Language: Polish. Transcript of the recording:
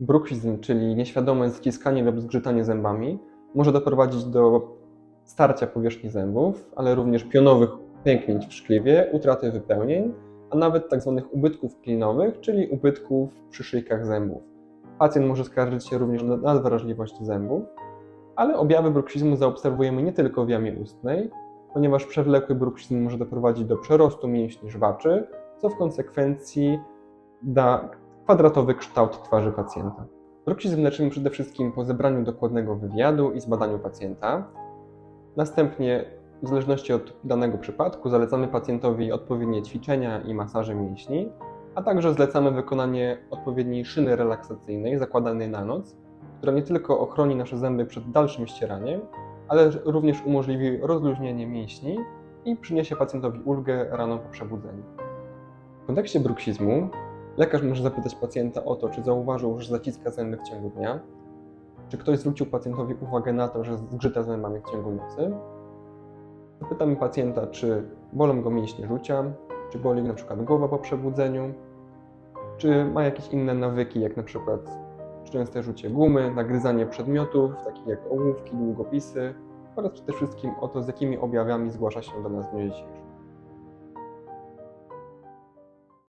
Bruksizm, czyli nieświadome ściskanie lub zgrzytanie zębami, może doprowadzić do starcia powierzchni zębów, ale również pionowych pęknięć w szkliwie, utraty wypełnień, a nawet tzw. ubytków klinowych, czyli ubytków przy szyjkach zębów. Pacjent może skarżyć się również na nadwrażliwość zębów, ale objawy bruksizmu zaobserwujemy nie tylko w jamie ustnej, ponieważ przewlekły bruksizm może doprowadzić do przerostu mięśni żwaczy, co w konsekwencji da kwadratowy kształt twarzy pacjenta. Bruksizm leczymy przede wszystkim po zebraniu dokładnego wywiadu i zbadaniu pacjenta. Następnie, w zależności od danego przypadku, zalecamy pacjentowi odpowiednie ćwiczenia i masaże mięśni, a także zlecamy wykonanie odpowiedniej szyny relaksacyjnej zakładanej na noc, która nie tylko ochroni nasze zęby przed dalszym ścieraniem, ale również umożliwi rozluźnienie mięśni i przyniesie pacjentowi ulgę rano po przebudzeniu. W kontekście bruksizmu lekarz może zapytać pacjenta o to, czy zauważył, że zaciska zęby w ciągu dnia, czy ktoś zwrócił pacjentowi uwagę na to, że zgrzyta zębami w ciągu nocy. Zapytamy pacjenta, czy bolą go mięśnie rzucia, czy boli na przykład głowa po przebudzeniu, czy ma jakieś inne nawyki, jak na przykład częste rzucie gumy, nagryzanie przedmiotów, takich jak ołówki, długopisy oraz przede wszystkim o to, z jakimi objawami zgłasza się do nas w dniu dzisiejszym.